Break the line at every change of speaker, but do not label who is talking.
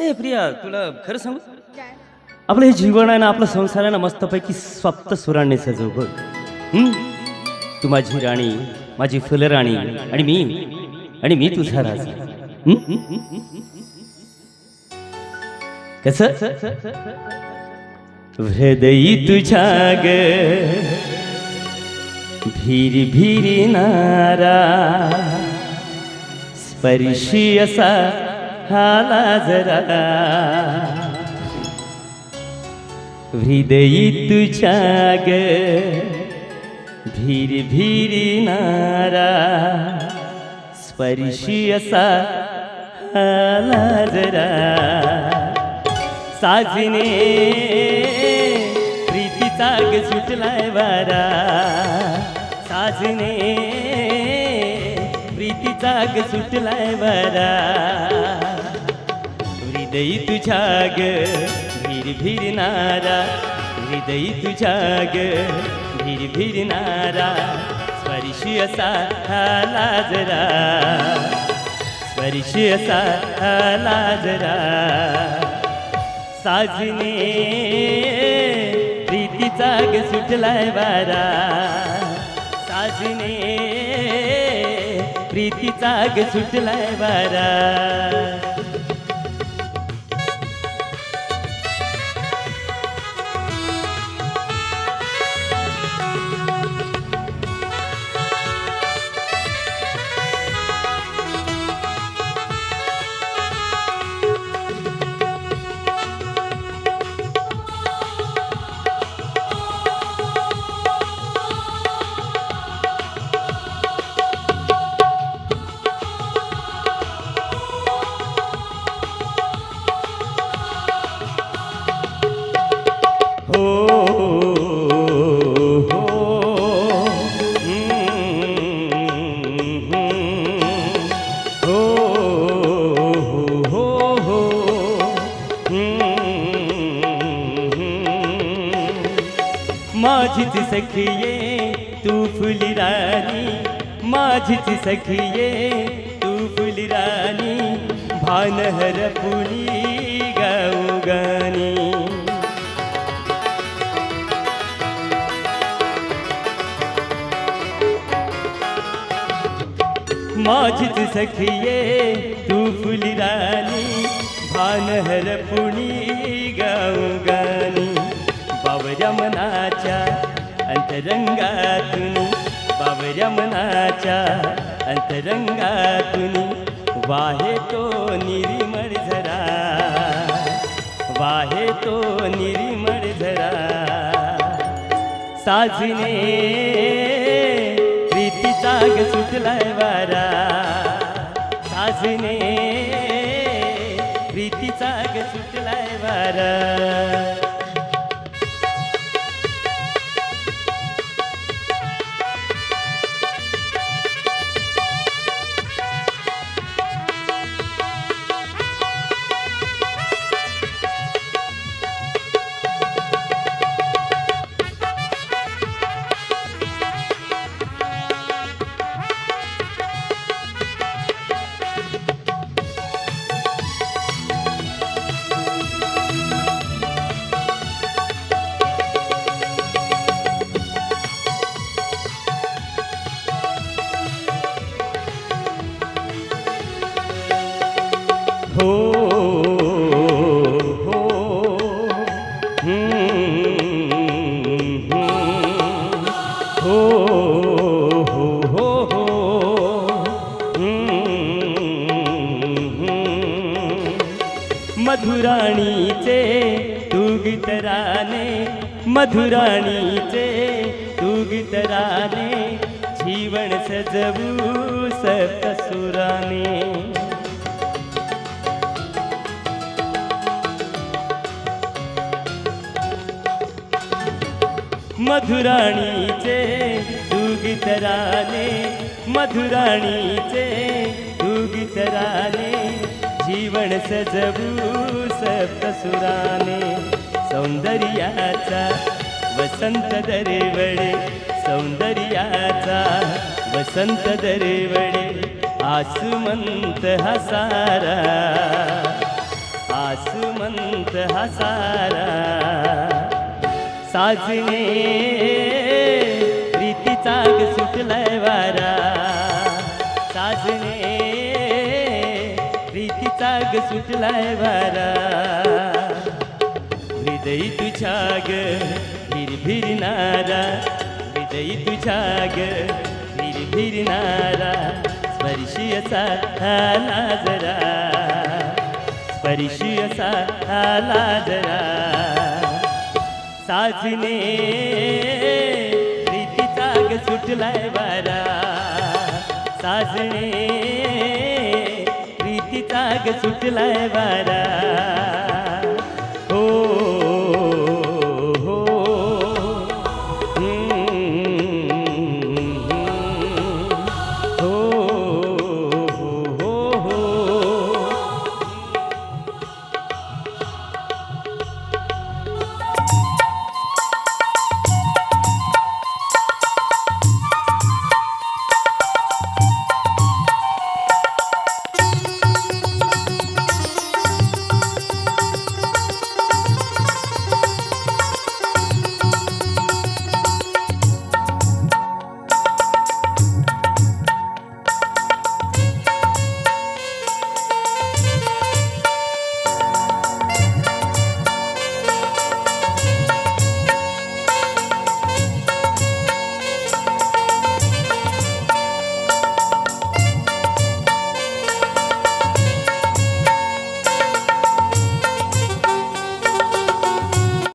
ए प्रिया तुला खरं सांगू? आपलं हे जीवन आहे ना आपलं संसार आहे ना मस्तपैकी सप्त सुरांनी सजव बघ? तू माझी राणी माझी फुलराणी आणि मी आणि मी तुझा राजा? कस? हृदयी तुझ्या ग भीरी भीरी नारा स्पर्शी असा हाला जरा. हृदयी तुझ्या ग भीरी भीरी नारा. स्पर्शी असा हाला जरा. साजने प्रीतीचा ग सुटलाय वारा. साजने प्रीतीचा ग सुटलाय बरा हृदय तुझ्या ग भीर भिरणारा हृदय तुझ्या ग भीर भिरणारा स्पर्शी असा लाजरा. जरा असा लाजरा. साजने प्रीतीचा ग सुटलाय बारा साजने प्रीतीचा ग सुटलाय वारा माझीच सखिये तू फुली राणी. माझीच सखिये तू फुली राणी. भानहर फुली गाऊ गाणी. माझीच सखिये तू फुली राणी. भानहर फुली गाऊ गाणी. बावऱ्या मनाच्या अंतरंगातून बावऱ्या मनाच्या अंतरंगातून वाहे तो निरिमळ झरा वाहे तो निरिमळ झरा. साजने प्रीतीचा ग सुटलाय वारा साजने प्रीतीचा ग सुटलाय वारा. मधुराणीचे तुगितराने मधुराणीचे तुगितराने जीवन सजवू सप्तसुराने मधुराणीचे दुगितराने मधुराणीचे जीवन सजवू सप्तसुराने सौंदर्याचा वसंत दरेवळे सौंदर्याचा वसंत दरेवळे आसुमंत हसारा आसुमंत हा सारा. साजने प्रीतीचा ग सुटलाय वारा. साजने प्रीतीचा ग सुटलाय वारा हृदय तुझ्या ग भिरभिरणारा हृदय तुझ्या ग भिरभिरणारा स्पर्शी असा आला जरा. स्पर्शी असा आला जरा. साजने प्रीतीचा ग सुटलाय वारा साजने ग सुटलाय बारा.